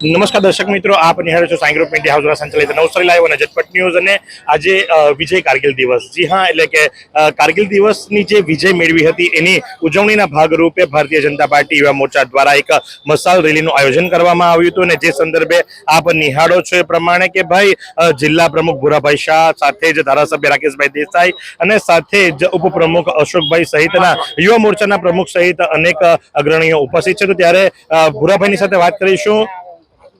નમસ્કાર દર્શક મિત્રો, આપ નિહાળો છો સાંઈ ગ્રુપ મીડિયા હાઉસ દ્વારા સંચાલિત નવસારી લાઈવ અને ઝટપટ ન્યૂઝ અને આજે વિજય કારગિલ દિવસ. જી હા, એટલે કે કારગિલ દિવસની જે વિજય મેળવી હતી એની ઉજવણીના ભાગરૂપે ભારતીય જનતા પાર્ટી યુવા મોરચા દ્વારા એક મસાલ રેલીનું આયોજન કરવામાં આવ્યું હતું અને જે સંદર્ભે આપ નિહાળો છો એ પ્રમાણે કે ભાઈ જિલ્લા પ્રમુખ ભૂરાભાઈ શાહ સાથે જ ધારાસભ્ય રાકેશભાઈ દેસાઈ અને સાથે જ ઉપપ્રમુખ અશોકભાઈ સહિતના યુવા મોરચાના પ્રમુખ સહિત અનેક અગ્રણીઓ ઉપસ્થિત છે. તો ત્યારે ભૂરાભાઈની સાથે વાત કરીશું.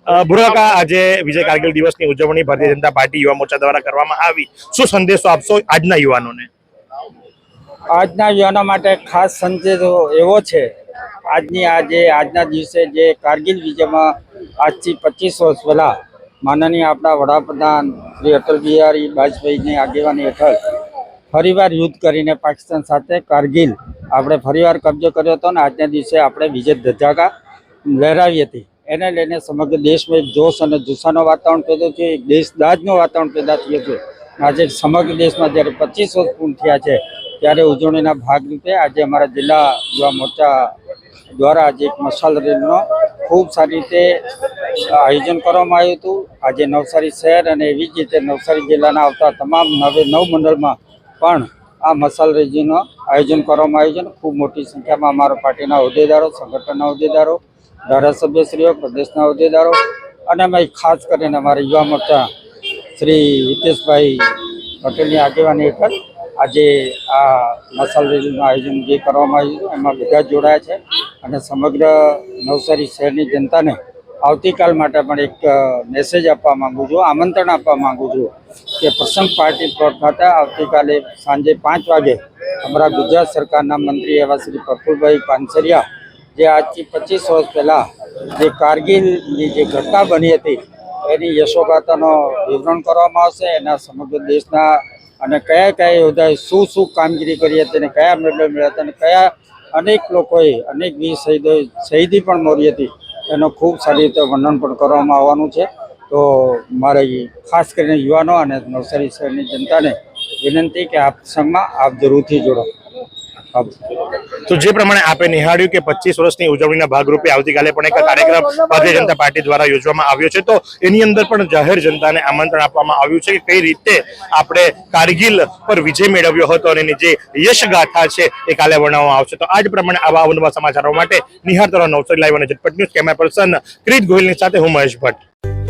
અ, ભુરાકા આજે વિજય કારગિલ દિવસની ઉજવણી ભારતીય જનતા પાર્ટી યુવા મોરચા દ્વારા કરવામાં આવી. શું સંદેશો આપશો આજના યુવાનોને? આજના યુવાનો માટે ખાસ સંદેશો એવો છે આજની આજે આજના દિવસે જે કારગિલ વિજયમાં આજથી પચીસ વર્ષ પહેલાં માનનીય આપણા વડાપ્રધાન શ્રી અટલ બિહારી વાજપેયીની આગેવાની હેઠળ ફરીવાર યુદ્ધ કરીને પાકિસ્તાન સાથે કારગિલ આપણે ફરીવાર કબજો કર્યો હતો ને આજના દિવસે આપણે વિજય ધજાકા લહેરાવી હતી. એને લઈને સમગ્ર દેશમાં એક જોશ અને જુસ્સાનો વાતાવરણ પેદા થયું એક દેશદાજનું વાતાવરણ પેદા થયું છે. આજે સમગ્ર દેશમાં જ્યારે પચીસ વર્ષ પૂર્ણ થયા છે, ત્યારે ઉજવણીના ભાગરૂપે આજે અમારા જિલ્લા યુવા મોરચા દ્વારા આજે એક મશાલ રેલીનો ખૂબ સારી રીતે આયોજન કરવામાં આવ્યું હતું. આજે નવસારી શહેર અને એવી જ રીતે નવસારી જિલ્લાના આવતા તમામ નવે નવ મંડળમાં પણ આ મસાલ રેજીનો આયોજન કરવામાં આવ્યું છે ખૂબ મોટી સંખ્યામાં અમારા પાર્ટીના હોદ્દેદારો, સંગઠનના હોદ્દેદારો, ધારાસભ્યશ્રીઓ, પ્રદેશના હોદ્દેદારો અને અમે ખાસ કરીને અમારા યુવા મોરચા શ્રી હિતેશભાઈ પટેલની આગેવાની હેઠળ આજે આ મસાલ રેલીનું આયોજન જે કરવામાં આવ્યું એમાં બધા જોડાયા છે અને સમગ્ર નવસારી શહેરની જનતાને આવતીકાલ માટે પણ એક મેસેજ આપવા માંગુ છું, આમંત્રણ આપવા માંગુ છું કે પ્રસંગ પાર્ટી પ્લોટ ખાતે આવતીકાલે સાંજે પાંચ વાગે અમારા ગુજરાત સરકારના મંત્રી એવા શ્રી પ્રફુલભાઈ પાનસરિયા, જે આજથી પચીસ વર્ષ પહેલાં જે કારગિલની જે ઘટના બની હતી, એની યશોગાથાનો વિવરણ કરવામાં આવશે. એના સમગ્ર દેશના અને કયા કયા યોદ્ધાએ શું શું કામગીરી કરી હતી અને કયા મેડલ મળ્યા હતા અને કયા અનેક લોકોએ અનેક વીર શહીદોએ શહીદી પણ મોરી હતી. એનો ખૂબ સારી રીતે વર્ણન પણ કરવામાં આવવાનું છે. તો મારે ખાસ કરીને યુવાનો અને નવસારી શહેરની જનતાને વિનંતી કે આ પ્રસંગમાં આપ જરૂરથી જોડો તો જે પ્રમાણે આપે નિહાળ્યું કે પચીસ વર્ષની ઉજવણીના ભાગરૂપે આવતીકાલે પણ એક કાર્યક્રમ ભારતીય જનતા પાર્ટી દ્વારા યોજવામાં આવ્યો છે, તો એની અંદર પણ જાહેર જનતાને આમંત્રણ આપવામાં આવ્યું છે કે કઈ રીતે આપણે કારગિલ પર વિજય મેળવ્યો હતો અને એની જે યશગાથા છે એ કાલે વર્ણવવામાં આવશે. તો આજ પ્રમાણે આવા અવનવા સમાચારો માટે નિહાર તરફ નવસારી લાઈવ અને ઝટપટ ન્યૂઝ. કેમેરા પર્સન ક્રિત ગોહિલની સાથે હું મહેશ ભટ્ટ.